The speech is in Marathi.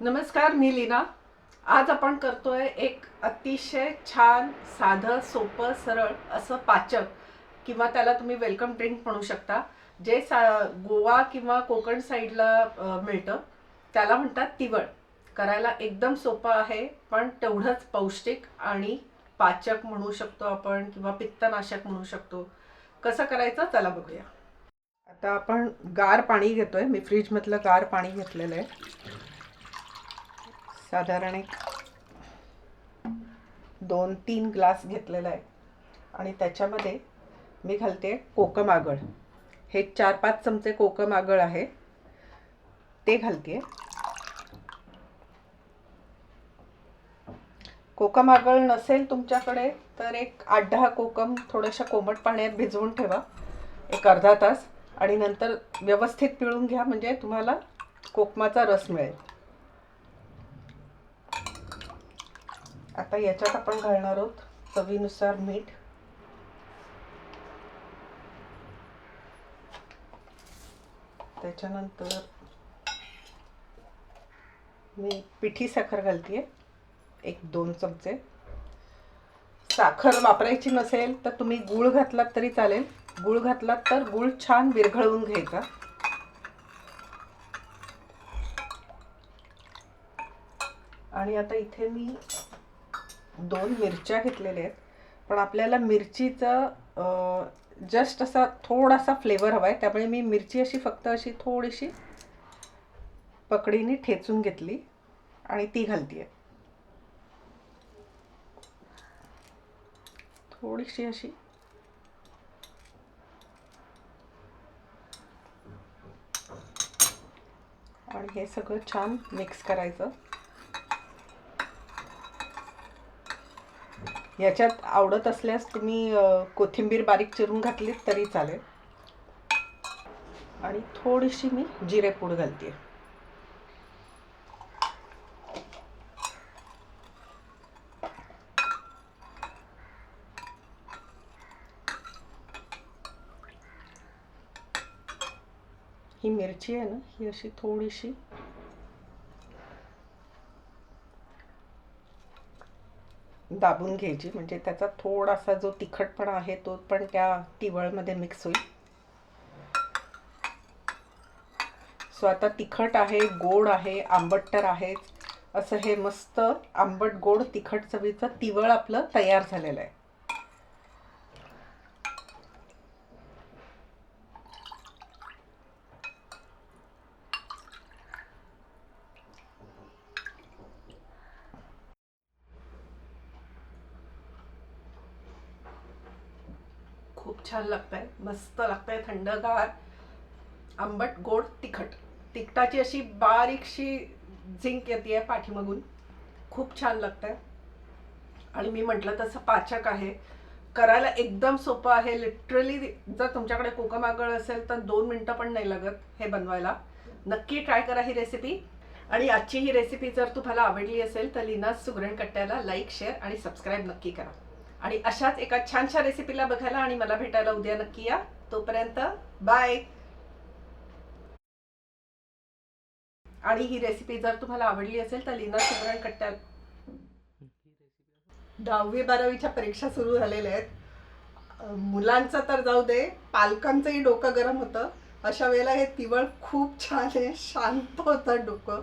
नमस्कार मी लीना. आज आपण करतोय एक अतिशय छान साधं सोपं सरळ असं पाचक किंवा त्याला तुम्ही वेलकम ड्रिंक म्हणू शकता जे सा गोवा किंवा कोकण साईडला मिळतं. त्याला म्हणतात तिवळ. करायला एकदम सोपं आहे पण तेवढंच पौष्टिक आणि पाचक म्हणू शकतो आपण किंवा पित्तनाशक म्हणू शकतो. कसं करायचं? त्याला बघूया. आता आपण गार पाणी घेतोय. मी फ्रीजमधलं गार पाणी घेतलेलं आहे. साधारण एक दोन तीन ग्लास घेतलेला आहे. आणि त्याच्यामध्ये मी घालते कोकम आगळ. हे चार पाच चमचे कोकम आगळ आहे. ते घालते. कोकम आगळ नसेल तुमच्याकडे तर एक आठ दहा कोकम थोड्याशा कोमट पाण्यात भिजवून ठेवा. एक अर्धा तास. आणि नंतर व्यवस्थित पिळून घ्या म्हणजे तुम्हाला कोकमाचा रस मिळेल. आता याच्यात आपण घालणार आहोत चवीनुसार मीठ. त्याच्यानंतर मी पिठी साखर घालते एक दोन चमचे. साखर वापरायची नसेल तर तुम्ही गूळ घातलात तरी चालेल. गूळ घातलात तर गूळ छान विरघळवून घ्यायचा. आणि आता इथे मी दोन मिरच्या घेतलेल्या आहेत. पण आपल्याला मिरचीचं जस्ट असा थोडासा फ्लेवर हवा आहे त्यामुळे मी मिरची अशी फक्त अशी थोडीशी पकडीने ठेचून घेतली आणि ती घालते थोडीशी अशी आणि हे सगळं छान मिक्स करायचं. याच्यात आवडत असल्यास तुम्ही कोथिंबीर बारीक चिरून घातलीत तरी चालेल. आणि थोडीशी मी जिरेपूड घालते ही मिरची आहे ना ही अशी थोडीशी दाबून घ्यायची. म्हणजे त्याचा थोडासा जो तिखटपणा आहे तो पण त्या तिवळमध्ये मिक्स होईल. सो आता तिखट आहे गोड आहे आंबट तर आहेच. असं हे मस्त आंबट गोड तिखट चवीचं तिवळ आपलं तयार झालेलं आहे. खूप छान लागतंय. मस्त लागतंय थंडगार. आंबट गोड तिखट. तिखटाची अशी बारीकशी झिंक येते पाठीमागून. खूप छान लागतंय. आणि मी म्हटलं तसं पाचक आहे. करायला एकदम सोपं आहे. लिटरली जर तुमच्याकडे कोकम आगळ असेल तर दोन मिनटं पण नाही लागत हे बनवायला. नक्की ट्राय करा ही रेसिपी. आणि आजची ही रेसिपी जर तुम्हाला आवडली असेल तर लीना सुगरण कट्ट्याला लाईक शेअर आणि सबस्क्राईब नक्की करा. आणि अशाच एका छानशा रेसिपीला बघायला आणि मला भेटायला उद्या नक्की या. तोपर्यंत बाय आणि ही रेसिपी जर तुम्हाला आवडली असेल तर लीना सुब्रण कट्ट्या दहावी बारावीच्या परीक्षा सुरू झालेल्या आहेत. मुलांचं तर जाऊ दे पालकांचंही डोकं गरम होतं. अशा वेळेला हे तिवळ खूप छान आहे शांत होतं डोकं.